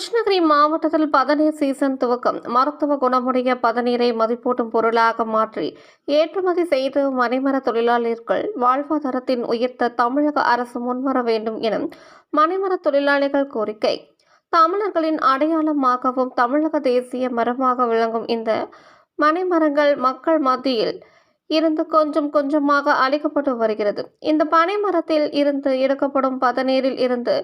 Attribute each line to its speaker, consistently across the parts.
Speaker 1: கிருஷ்ணகிரி மாவட்டத்தில் பதநீர் சீசன் துவக்கம். மருத்துவ குணமுடைய பதநீரை மதிப்பூட்டும் பொருளாக மாற்றி ஏற்றுமதி செய்து மணிமர தொழிலாளர்கள் வாழ்வாதாரத்தின் உயர்த்த தமிழக அரசு முன்வர வேண்டும் என மணிமர தொழிலாளிகள் கோரிக்கை. தமிழர்களின் அடையாளமாகவும் தமிழக தேசிய மரமாக விளங்கும் இந்த மணிமரங்கள் மக்கள் மத்தியில் இருந்து கொஞ்சம் கொஞ்சமாக அழிக்கப்பட்டு வருகிறது. இந்த பனை மரத்தில் இருந்து எடுக்கப்படும் பதநீரில் இருந்து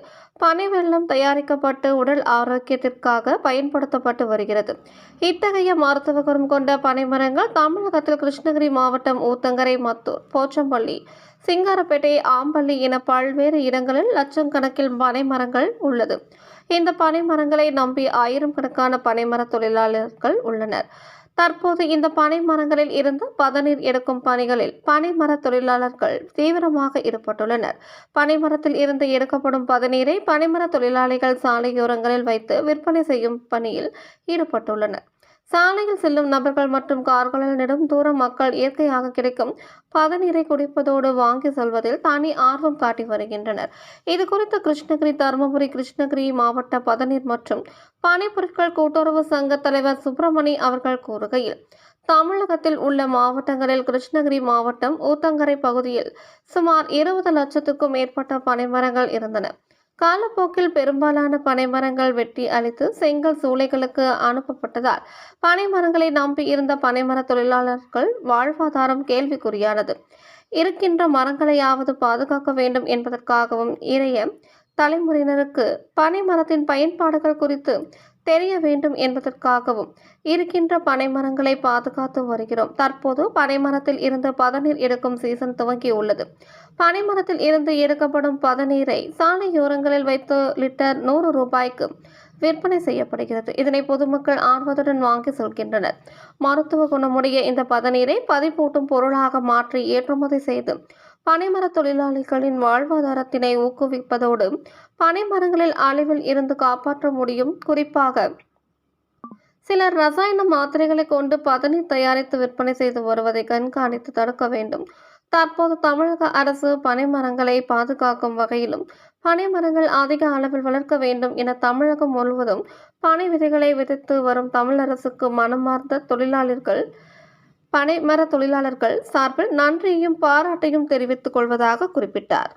Speaker 1: பனை வெள்ளம் தயாரிக்கப்பட்டு உடல் ஆரோக்கியத்திற்காக பயன்படுத்தப்பட்டு வருகிறது. இத்தகைய மருத்துவ குணம் கொண்ட பனைமரங்கள் தமிழகத்தில் கிருஷ்ணகிரி மாவட்டம் ஊத்தங்கரை மத்தூர் போச்சம்பள்ளி சிங்காரப்பேட்டை ஆம்பள்ளி என பல்வேறு இடங்களில் லட்சம் கணக்கில் பனைமரங்கள் உள்ளது. இந்த பனைமரங்களை நம்பி ஆயிரம் கணக்கான பனைமர தொழிலாளர்கள் உள்ளனர். தற்போது இந்த பனை மரங்களில் இருந்து பதநீர் எடுக்கும் பணிகளில் பனைமர தொழிலாளர்கள் தீவிரமாக ஈடுபட்டுள்ளனர். பனைமரத்தில் இருந்து எடுக்கப்படும் பதநீரை பனைமர தொழிலாளிகள் சாலையோரங்களில் வைத்து விற்பனை செய்யும் பணியில் ஈடுபட்டுள்ளனர். சாலையில் செல்லும் நபர்கள் மற்றும் கார்களில் நெடும் தூர மக்கள் இயற்கையாக கிடைக்கும். பதநீரை குடிப்பதோடு வாங்கி செல்வதில் தனி ஆர்வம் காட்டி வருகின்றனர். இது குறித்து கிருஷ்ணகிரி தருமபுரி கிருஷ்ணகிரி மாவட்ட பதநீர் மற்றும் பனைப்பொருட்கள் கூட்டுறவு சங்க தலைவர் சுப்பிரமணி அவர்கள் கூறுகையில் தமிழகத்தில் உள்ள மாவட்டங்களில் கிருஷ்ணகிரி மாவட்டம் ஊத்தங்கரை பகுதியில் சுமார் இருபது லட்சத்துக்கும் மேற்பட்ட பனைமரங்கள் இருந்தன. காலப்போக்கில் பெரும்பாலான பனைமரங்கள் வெட்டி அழித்து செங்கல் சூளைகளுக்கு அனுப்பப்பட்டதால் பனைமரங்களை நம்பி இருந்த பனைமர தொழிலாளர்கள் வாழ்வாதாரம் கேள்விக்குறியானது. இருக்கின்ற மரங்களையாவது பாதுகாக்க வேண்டும் என்பதற்காகவும் இறைய தலைமுறையினருக்கு பனைமரத்தின் பயன்பாடுகள் குறித்து தெரிய வேண்டும் என்பதற்காகவும் இருக்கின்ற பனைமரங்களை பாதுகாத்து வருகிறோம். தற்போது பனைமரத்தில் இருந்து பதநீர் எடுக்கும் சீசன் துவங்கியுள்ளது. பனைமரத்தில் இருந்து எடுக்கப்படும் பதநீரை சாலையோரங்களில் வைத்து லிட்டர் நூறு ரூபாய்க்கு விற்பனை செய்யப்படுகிறது. இதனை பொதுமக்கள் ஆர்வத்துடன் வாங்கி செல்கின்றனர். மருத்துவ குணமுடைய இந்த பதநீரை பதிப்பூட்டும் பொருளாக மாற்றி ஏற்றுமதி செய்து பனைமர தொழிலாளிகளின் வாழ்வாதாரத்தினை ஊக்குவிப்பதோடு பனைமரங்களில் அழிவில் இருந்து காப்பாற்ற முடியும். குறிப்பாக சிலர் ரசாயன மாத்திரைகளை கொண்டு பதநீர் தயாரித்து விற்பனை செய்து வருவதை கண்காணித்து தடுக்க வேண்டும். தற்போது தமிழக அரசு பனைமரங்களை பாதுகாக்கும் வகையிலும் பனைமரங்கள் அதிக அளவில் வளர்க்க வேண்டும் என தமிழகம் முழுவதும் பனை விதைகளை விதைத்து வரும் தமிழரசுக்கு மனமார்ந்த தொழிலாளர்கள் பனைமர தொழிலாளர்கள் சார்பில் நன்றியையும் பாராட்டையும் தெரிவித்துக் கொள்வதாக குறிப்பிட்டார்.